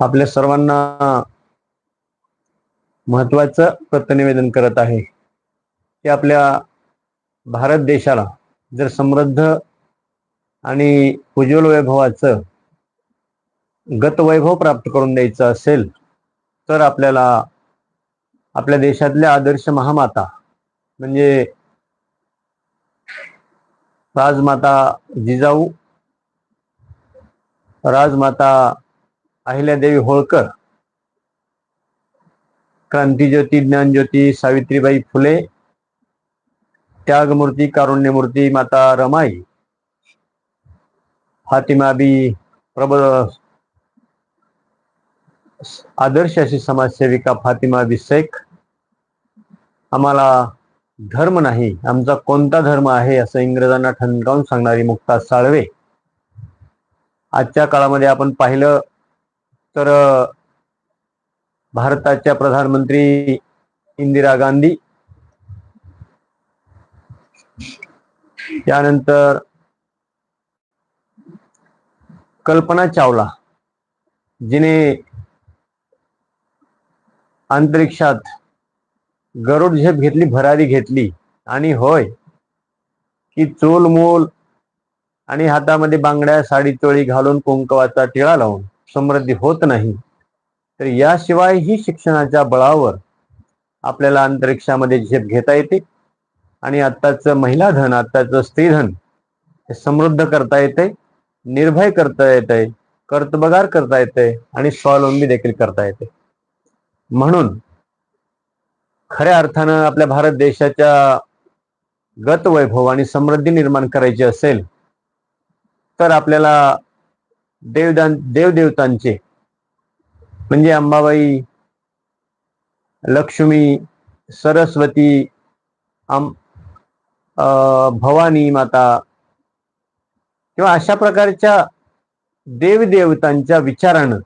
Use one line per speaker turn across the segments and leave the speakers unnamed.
आपल्या सर्वांना महत्वाचं प्रतिनिवेदन करत आहे की आपल्या भारत देशाला जर समृद्ध आणि उज्ज्वल वैभवाचं गतवैभव प्राप्त करून द्यायचं असेल तर आपल्याला आपल्या देशातल्या आदर्श महामाता म्हणजे राजमाता जिजाऊ राजमाता अहिल्यादेवी होळकर क्रांतीज्योती ज्ञानज्योती सावित्रीबाई फुले त्यागमूर्ती कारुण्यमूर्ती माता रमाई फातिमाबी प्रबळ आदर्श अशी समाजसेविका फातिमाबी शेख. आम्हाला धर्म नाही आमचा कोणता धर्म आहे असं इंग्रजांना ठणकावून सांगणारी मुक्ता साळवे. आजच्या काळामध्ये आपण पाहिलं तर भारताच्या प्रधानमंत्री इंदिरा गांधी. त्यानंतर कल्पना चावला जिने अंतरिक्षात गरुड झेप घेतली भरारी घेतली. आणि होय की चोल मोल आणि हातामध्ये बांगड्या साडी चोळी घालून कुंकवाचा टिळा लावून. समृद्धी होत नाही तर याशिवाय ही शिक्षणाच्या बळावर आपल्याला अंतरिक्षामध्ये झेप घेता येते आणि आत्ताचं महिला धन आत्ताचं स्त्रीधन हे समृद्ध करता येते निर्भय करता येते कर्तबगार करता येते आणि स्वावलंबी देखील करता येते. म्हणून खऱ्या अर्थानं आपल्या भारत देशाच्या गत वैभव आणि समृद्धी निर्माण करायची असेल तर आपल्याला देवदान देवदेवतांचे. म्हणजे अंबाबाई लक्ष्मी सरस्वती आम भवानी माता किंवा अशा प्रकारच्या देवदेवतांच्या विचारानं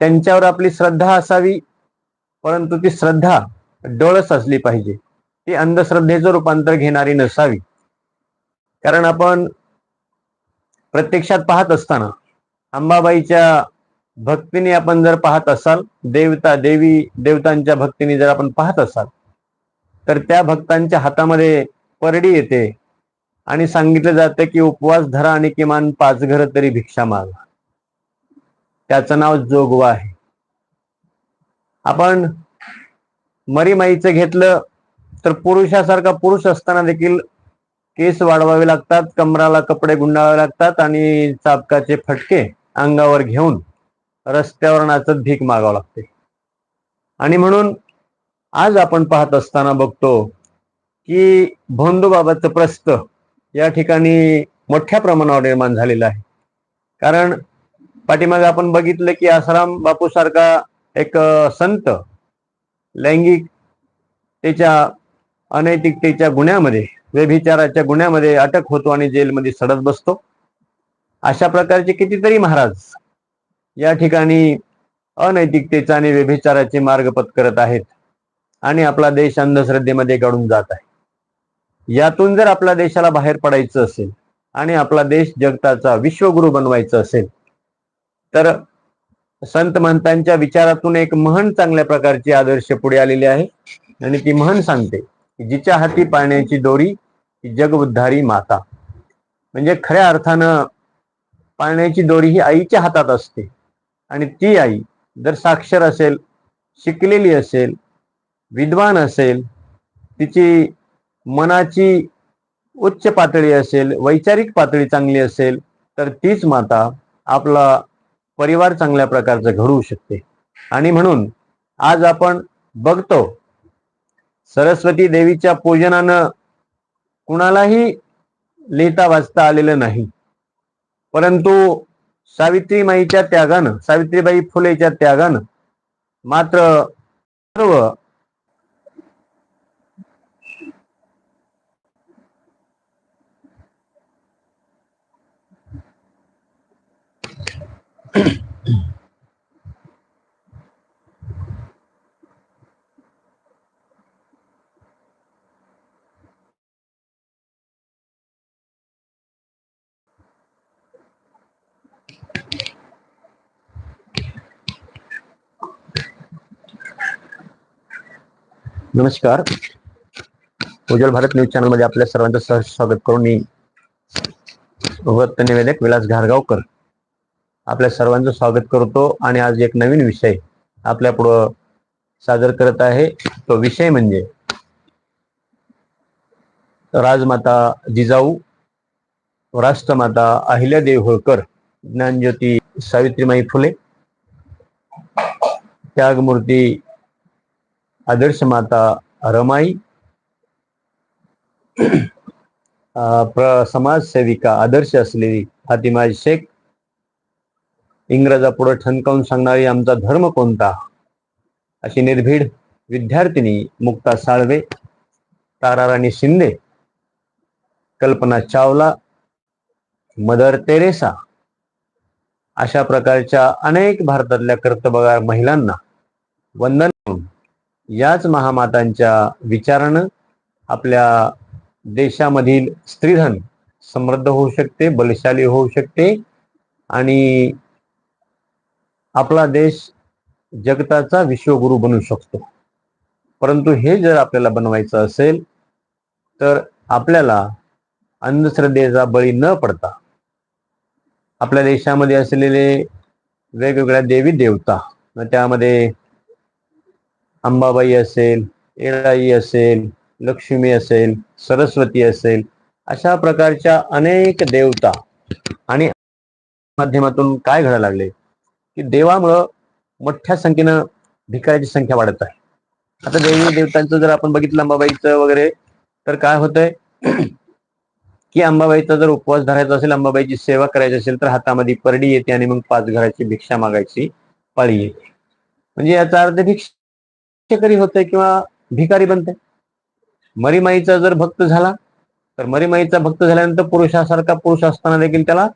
त्यांच्यावर आपली श्रद्धा असावी परंतु ती श्रद्धा डोळस असली पाहिजे. ती अंधश्रद्धेचं रूपांतर घेणारी नसावी. कारण आपण प्रत्यक्षात पाहत असताना अंबाबाईच्या भक्तीने आपण जर पाहत असाल देवता देवी देवतांच्या भक्तीने जर आपण पाहत असाल तर त्या भक्तांच्या हातामध्ये परडी येते आणि सांगितलं जातं की उपवास धरा आणि किमान पाच घर तरी भिक्षा मागा. त्याचं नाव जोगवा आहे. आपण मरीमाईचं घेतलं तर पुरुषासारखा पुरुष असताना देखील केस वाढवावे लागतात कमराला कपडे गुंडावे लागतात आणि चापकाचे फटके अंगावर घेऊन रस्त्यावर नाचत भीक मागावं लागते. आणि म्हणून आज आपण पाहत असताना बघतो की भोंदूबाबाचं प्रस्त या ठिकाणी मोठ्या प्रमाणावर निर्माण झालेलं आहे. कारण पाठीमागे आपण बघितलं की आसाराम बापू सारखा एक संत लैंगिकतेच्या अनैतिकतेच्या गुन्ह्यामध्ये व्यभिचाराच्या गुन्ह्यामध्ये अटक होतो आणि जेलमध्ये सडत बसतो. अशा प्रकारचे कितीतरी महाराज या ठिकाणी अनैतिकतेचा आणि व्यभिचाराचे मार्ग पत्करत आहेत आणि आपला देश अंधश्रद्धेमध्ये गळून जात आहे. यातून जर आपल्या देशाला बाहेर पडायचं असेल आणि आपला देश जगताचा विश्वगुरु बनवायचा असेल तर संत महंतांच्या विचारातून एक महन चांगल्या प्रकारची आदर्श पुढे आलेली आहे. आणि ती महन सांगते जिच्या हाती पाळण्याची दोरी जगउद्धारी माता. म्हणजे खऱ्या अर्थानं पाळण्याची दोरी ही आईच्या हातात असते. आणि ती आई जर साक्षर असेल शिकलेली असेल विद्वान असेल तिची मनाची उच्च पातळी असेल वैचारिक पातळी चांगली असेल तर तीच माता आपला परिवार चांगल्या प्रकारचं घडवू शकते. आणि म्हणून आज आपण बघतो सरस्वती देवीच्या पूजनानं कुणालाही लिहिता वाचता आलेलं नाही. परंतु सावित्रीमाईच्या त्यागानं सावित्रीबाई फुलेच्या त्यागानं मात्र सर्व नमस्कार. उज्ज्वल भारत न्यूज चॅनलमध्ये आपल्या सर्वांचं सहर्ष स्वागत करून मी वृत्त निवेदक विलास घारगावकर आपल्या सर्वांचं स्वागत करतो आणि आज एक नवीन विषय आपल्या पुढं सादर करत आहे. तो विषय म्हणजे राजमाता जिजाऊ राष्ट्रमाता अहिल्यादेवी होळकर ज्ञानज्योती सावित्रीमाई फुले त्यागमूर्ती आदर्श माता रमाई प्र समाजसेविका आदर्श असलेली फातिमा शेख इंग्रजापुढे ठणकावून सांगणारी आमचा धर्म कोणता? अशी निर्भीड विद्यार्थिनी मुक्ता साळवे ताराराणी शिंदे कल्पना चावला मदर तेरेसा अशा प्रकारच्या अनेक भारतातल्या कर्तबगार महिलांना वंदन याच महामातांच्या विचारानं आपल्या देशामधील स्त्रीधन समृद्ध होऊ शकते बलशाली होऊ शकते आणि आपला देश जगताचा विश्वगुरु बनू शकतो. परंतु हे जर आपल्याला बनवायचं असेल तर आपल्याला अंधश्रद्धेचा बळी न पडता आपल्या देशामध्ये असलेले वेगवेगळ्या देवी देवता त्यामध्ये अंबाबाई असेल येळाई असेल लक्ष्मी असेल सरस्वती असेल अशा प्रकारच्या अनेक देवता आणि माध्यमातून काय घडायला लागले? की देवामुळं मोठ्या संख्येनं भिकाऱ्याची संख्या वाढत आहे. आता देवी देवतांचं जर आपण बघितलं अंबाबाईचं वगैरे तर काय होतंय? की अंबाबाईचा जर उपवास धरायचा असेल अंबाबाईची सेवा करायची असेल तर हातामध्ये परडी येते आणि मग पाच घराची भिक्षा मागायची पाळी येते. म्हणजे याचा अर्थ भिक्षकरी होतंय किंवा भिकारी बनते मरीमाईचा जर भक्त झाला तर मरीमाईचा भक्त झाल्यानंतर पुरुषासारखा पुरुष असताना देखील त्याला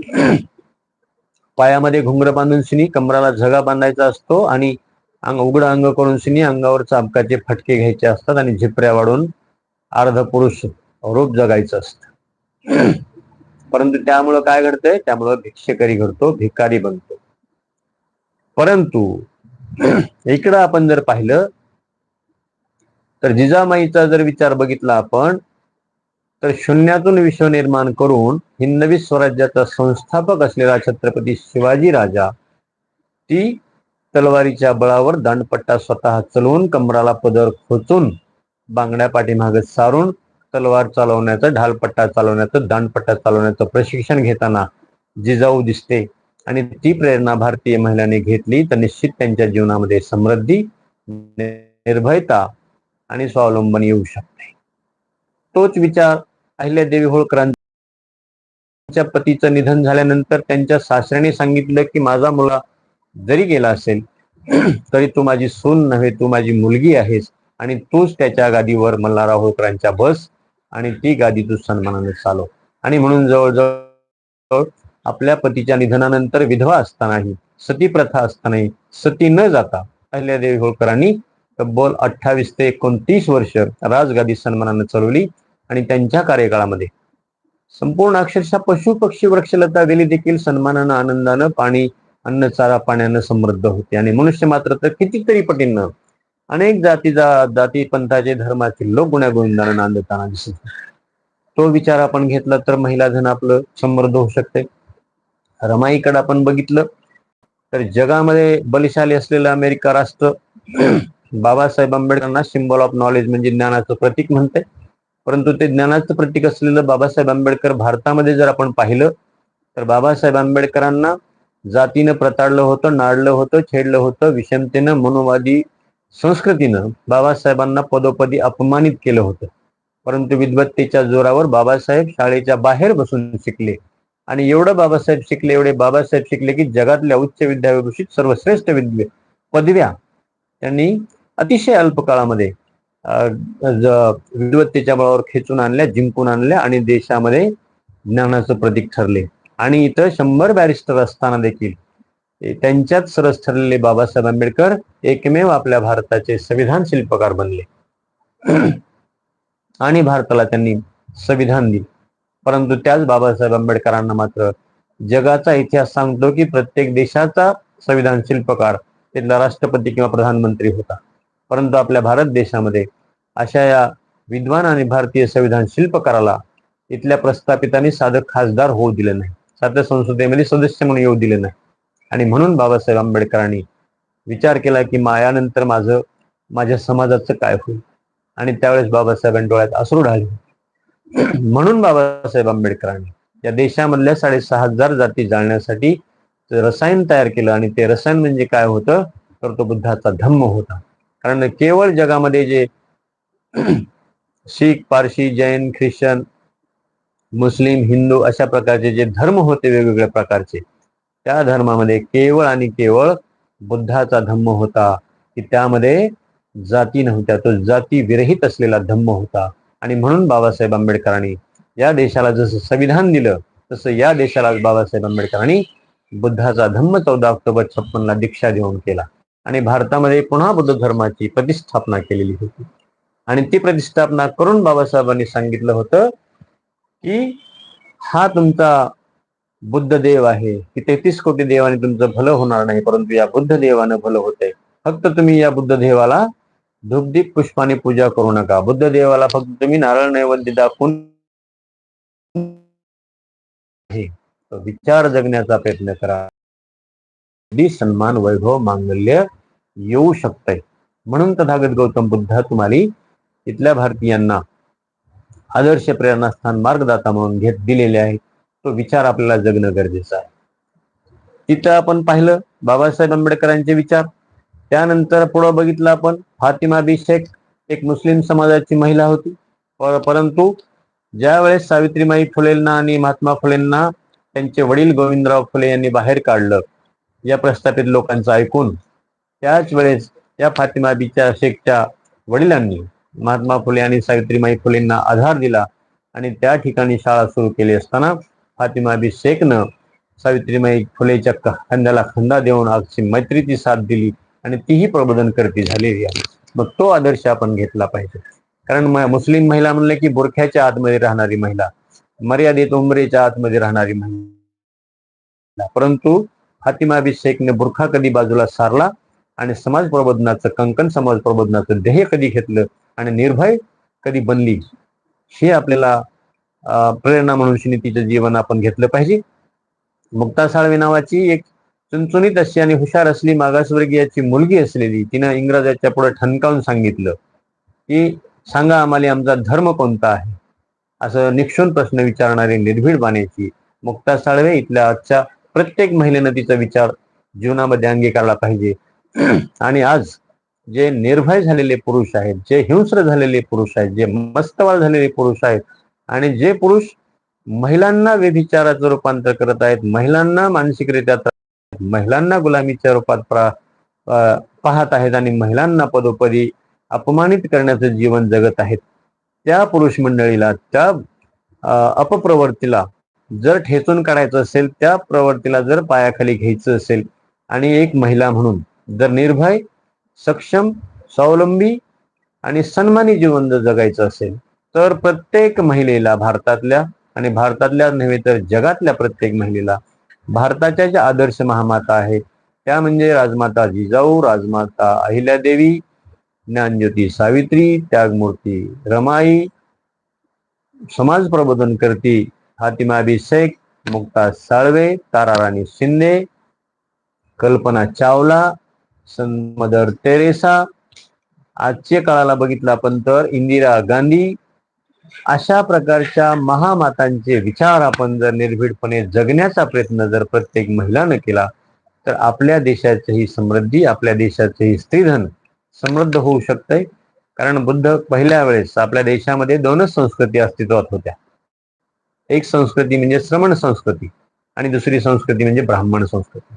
पायामध्ये घुंगर बांधून शिनी कमराला झगा बांधायचा असतो आणि अंग उघड अंग करून शिनी अंगावर चाबकाचे फटके घ्यायचे असतात आणि झिपऱ्या वाढून अर्ध पुरुष रूप जगायचं असतं. परंतु त्यामुळं काय घडतंय? त्यामुळं भिक्षेकरी घडतो भिकारी बनतो. परंतु इकडं आपण जर पाहिलं तर जिजामाईचा जर विचार बघितला आपण तर शून्यातून विश्व निर्माण करून हिंदवी स्वराज्याचा संस्थापक असलेला छत्रपती शिवाजी राजा ती तलवारीच्या बळावर दांडपट्टा स्वतः चलवून कमराला पदर खोचून बांगड्या पाठीमागे सारून तलवार चालवण्याचं ढालपट्टा चालवण्याचं दांडपट्टा चालवण्याचं प्रशिक्षण घेताना जिजाऊ दिसते. आणि ती प्रेरणा भारतीय महिलांनी घेतली तर निश्चित त्यांच्या जीवनामध्ये समृद्धी निर्भयता आणि स्वावलंबन येऊ शकते. तोच विचार अहिल्यादेवी होळकरांच्या पतीचं निधन झाल्यानंतर त्यांच्या सासऱ्याने सांगितलं की माझा मुलगा जरी गेला असेल तरी तू माझी सून नव्हे तू माझी मुलगी आहेस आणि तूच त्याच्या गादीवर मल्हारराव होळकरांच्या बस आणि ती गादी तू सन्मानाने चालव. आणि म्हणून जवळजवळ आपल्या पतीच्या निधनानंतर विधवा असतानाही सती प्रथा असतानाही सती न जाता अहिल्यादेवी होळकरांनी तब्बल अठ्ठावीस ते एकोणतीस वर्ष राजगादी सन्मानानं चालवली आणि त्यांच्या कार्यकाळामध्ये संपूर्ण अक्षरशः पशु पक्षी वृक्षलता वेली देखील. सन्मानानं आनंदानं पाणी अन्न चारा पाण्यानं समृद्ध होते. आणि मनुष्य मात्र तर कितीतरी पटींना अनेक जाती जाती पंथाचे धर्माचे लोक गुण्यागोविंदानं नांदताना दिसत तो विचार आपण घेतला तर महिला धन आपलं समृद्ध होऊ शकते. रमाईकडे आपण बघितलं तर जगामध्ये बलिशाली असलेलं अमेरिका राष्ट्र बाबासाहेब आंबेडकरांना सिम्बॉल ऑफ नॉलेज म्हणजे ज्ञानाचं प्रतीक म्हणते परंतु ते ज्ञानाचं प्रतीक असलेलं बाबासाहेब आंबेडकर भारतामध्ये जर आपण पाहिलं तर बाबासाहेब आंबेडकरांना जातीनं प्रताडलं होतं नाडलं होतं छेडलं होतं विषमतेनं मनोवादी संस्कृतीनं बाबासाहेबांना पदोपदी अपमानित केलं होतं. परंतु विद्वत्तेच्या जोरावर बाबासाहेब शाळेच्या बाहेर बसून शिकले. आणि एवढं बाबासाहेब शिकले एवढे बाबासाहेब शिकले की जगातल्या उच्च विद्याविभूषित सर्वश्रेष्ठ विद्वे पदव्या त्यांनी अतिशय अल्प काळामध्ये विद्वत्तेच्या बळावर खेचून आणल्या जिंकून आणल्या आणि देशामध्ये ज्ञानाचं प्रतीक ठरले. आणि इथं शंभर बॅरिस्टर असताना देखील त्यांच्यात सरस ठरलेले बाबासाहेब आंबेडकर एकमेव आपल्या भारताचे संविधान शिल्पकार बनले. आणि भारताला त्यांनी संविधान दिले. परंतु त्याच बाबासाहेब आंबेडकरांना मात्र जगाचा इतिहास सांगतो की प्रत्येक देशाचा संविधान शिल्पकार तिथला राष्ट्रपती किंवा प्रधानमंत्री होता. परंतु आपल्या भारत देशामध्ये अशा या विद्वान आणि भारतीय संविधान शिल्पकाराला इथल्या प्रस्थापितांनी साधं खासदार होऊ दिलं नाही. साध्या संसदेमध्ये म्हणजे सदस्य म्हणून येऊ दिले नाही. आणि म्हणून बाबासाहेब आंबेडकरांनी विचार केला की मायानंतर माझं माझ्या समाजाचं काय होईल? आणि त्यावेळेस बाबासाहेबांनी डोळ्यात अश्रू ढाळले म्हणून बाबासाहेब आंबेडकरांनी या देशामधल्या साडेसहा हजार जाती जाळण्यासाठी रसायन तयार केलं आणि ते रसायन म्हणजे काय होतं? तर तो बुद्धाचा धम्म होता. कारण केवळ जगामध्ये जे शीख पारशी जैन ख्रिश्चन मुस्लिम हिंदू अशा प्रकारचे जे धर्म होते वेगवेगळ्या प्रकारचे त्या धर्मामध्ये केवळ आणि केवळ बुद्धाचा धम्म होता. की त्यामध्ये जाती नव्हत्या तो जाती विरहित असलेला धम्म होता. आणि म्हणून बाबासाहेब आंबेडकरांनी या देशाला जसं संविधान दिलं तसं या देशाला बाबासाहेब आंबेडकरांनी बुद्धाचा धम्म चौदा ऑक्टोबर छप्पनला दीक्षा देऊन केला. आणि भारतामध्ये पुन्हा बुद्ध धर्माची प्रतिष्ठापना केलेली होती. आणि ती प्रतिष्ठापना करून बाबासाहेबांनी सांगितलं होतं की हा तुमचा बुद्ध देव आहे. की तेहतीस कोटी देवाने तुमचं भलं होणार नाही परंतु या बुद्ध देवानं भलं होतंय. फक्त तुम्ही या बुद्ध देवाला धुपदीप पुष्पाने पूजा करू नका. बुद्ध देवाला फक्त तुम्ही नारळ नैवेद्य दाखवून विचार जगण्याचा प्रयत्न करा. सन्मान वैभव मांगल्य येऊ शकतंय. म्हणून तथागत गौतम बुद्ध तुम्हाला इथल्या भारतीयांना आदर्श प्रेरणास्थान मार्गदाता म्हणून घेत दिलेले आहे. तो विचार आपल्याला जगणं गरजेचं आहे. तिथं आपण पाहिलं बाबासाहेब आंबेडकरांचे विचार. त्यानंतर पुढं बघितलं आपण फातिमा बी शेख एक मुस्लिम समाजाची महिला होती. पर- परंतु ज्या वेळेस सावित्रीमाई फुलेंना आणि महात्मा फुलेंना त्यांचे वडील गोविंदराव फुले यांनी बाहेर काढलं या प्रस्थापित लोकांचं ऐकून त्याच वेळेस या फातिमा बीच्या शेखच्या वडिलांनी महात्मा फुले आणि सावित्रीमाई फुलेंना आधार दिला आणि त्या ठिकाणी शाळा सुरू केली असताना फातिमा बी शेखनं सावित्रीमाई फुलेच्या खांद्याला खांदा देऊन अगदी मैत्रीची साथ दिली. आणि तीही प्रबोधन करती झालेली आहे. मग तो आदर्श आपण घेतला पाहिजे. कारण मुस्लिम महिला म्हणले की बुरख्याच्या आतमध्ये राहणारी महिला मर्यादित उमरेच्या आतमध्ये राहणारी महिला. परंतु फातिमा बी शेखने बुरखा कधी बाजूला सारला आणि समाज प्रबोधनाचं कंकण समाज प्रबोधनाचं ध्येय कधी घेतलं आणि निर्भय कधी बनली हे आपल्याला प्रेरणा म्हणून तिचं जीवन आपण घेतलं पाहिजे. मुक्ता साळवे नावाची एक चुनचुनीत अशी आणि हुशार असली मागासवर्गीयाची मुलगी असलेली तिनं इंग्रजाच्या पुढे ठणकावून सांगितलं की सांगा आम्हाला आमचा धर्म कोणता आहे? असं निक्षून प्रश्न विचारणारी निर्भीड बाण्याची मुक्ता साळवे इथल्या आजच्या प्रत्येक महिलेनं तिचा विचार जीवनामध्ये अंगीकारला पाहिजे. आणि आज जे निर्भय झालेले पुरुष आहेत जे हिंस्र झालेले पुरुष आहेत जे मस्तवाळ झालेले पुरुष आहेत आणि जे पुरुष महिलांना व्यभिचाराचं रूपांतर करत आहेत महिलांना मानसिकरित्या महिलांना गुलामीच्या रूपात पाहत आहेत आणि महिलांना पदोपदी अपमानित करण्याचं जीवन जगत आहेत. त्या पुरुष मंडळीला त्या अपप्रवर्तीला अपप्रवृत्तीला जर ठेचून काढायचं असेल त्या प्रवृत्तीला जर पायाखाली घ्यायचं असेल आणि एक महिला म्हणून जर निर्भय सक्षम स्वावलंबी आणि सन्मानी जीवन जर जगायचं असेल तर प्रत्येक महिलेला भारतातल्या आणि भारतातल्या नव्हे तर जगातल्या प्रत्येक महिलेला भारताच्या ज्या आदर्श महामाता आहेत त्या म्हणजे राजमाता जिजाऊ राजमाता अहिल्यादेवी ज्ञानज्योती सावित्री त्यागमूर्ती रमाई समाज प्रबोधन करती फातिमाबी शेख मुक्ता साळवे ताराराणी शिंदे कल्पना चावला सन मदर तेरेसा. आजच्या काळाला बघितलं आपण तर इंदिरा गांधी अशा प्रकारच्या महामातांचे विचार आपण जर निर्भीडपणे जगण्याचा प्रयत्न जर प्रत्येक महिलानं केला तर आपल्या देशाचीही समृद्धी आपल्या देशाचे ही स्त्रीधन समृद्ध होऊ शकते कारण बुद्ध पहिल्या वेळेस आपल्या देशामध्ये दोनच संस्कृती अस्तित्वात होत्या. एक संस्कृती म्हणजे श्रमण संस्कृती आणि दुसरी संस्कृती म्हणजे ब्राह्मण संस्कृती.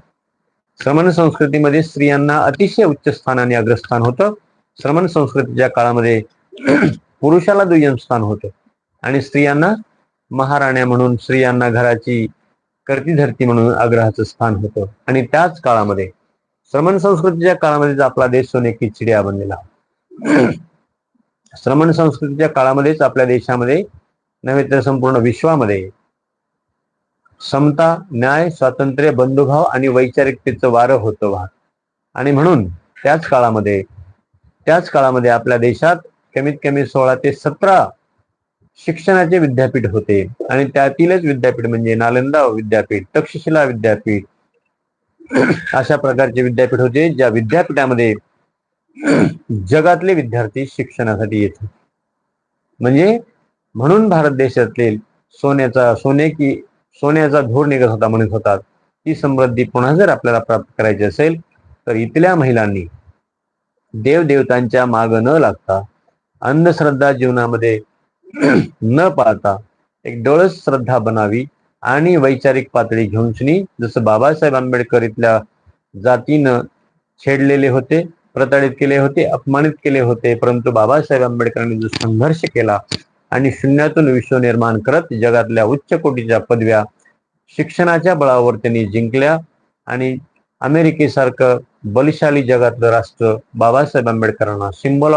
श्रमण संस्कृतीमध्ये स्त्रियांना अतिशय उच्च स्थान आणि अग्रस्थान होतं. श्रमण संस्कृतीच्या काळामध्ये पुरुषाला दुय्यम स्थान होतं. आणि स्त्रियांना महाराण्या म्हणून स्त्रियांना घराची करती धरती म्हणून आग्रहाचं स्थान होतं. आणि त्याच काळामध्ये श्रमण संस्कृतीच्या काळामध्येच आपला देश सोने चिड्या बनलेला. श्रमण संस्कृतीच्या काळामध्येच आपल्या देशामध्ये नव्हे तर संपूर्ण विश्वामध्ये समता न्याय स्वातंत्र्य बंधुभाव आणि वैचारिकतेचं वारं होतं वाहत. आणि म्हणून त्याच काळामध्ये त्याच काळामध्ये आपल्या देशात कमीत कमी सोळा ते सतरा शिक्षणाचे विद्यापीठ होते आणि त्यातीलच विद्यापीठ म्हणजे नालंदा विद्यापीठ तक्षशिला विद्यापीठ अशा प्रकारचे विद्यापीठ होते ज्या विद्यापीठामध्ये जगातले विद्यार्थी शिक्षणासाठी येत होते. म्हणजे म्हणून भारत देशातील सोन्याचा सोने की सोन्याचा धूर निघत होता म्हणत होतात ती समृद्धी पुन्हा जर आपल्याला प्राप्त करायची असेल तर इथल्या महिलांनी देवदेवतांच्या माग न लागता अंधश्रद्धा जीवनामध्ये न पाळता एक डोळस श्रद्धा बनावी आणि वैचारिक पातळी घेऊन जसं बाबासाहेब आंबेडकर इथल्या जातीनं छेडलेले होते प्रताडित केले होते अपमानित केले होते परंतु बाबासाहेब आंबेडकरांनी जो संघर्ष केला आणि शून्यातून विश्व निर्माण करत जगातल्या उच्च कोटीच्या पदव्या शिक्षणाच्या बळावर त्यांनी जिंकल्या आणि अमेरिकेसारखं बलशाली जगातलं राष्ट्र बाबासाहेब आंबेडकरांना सिंबल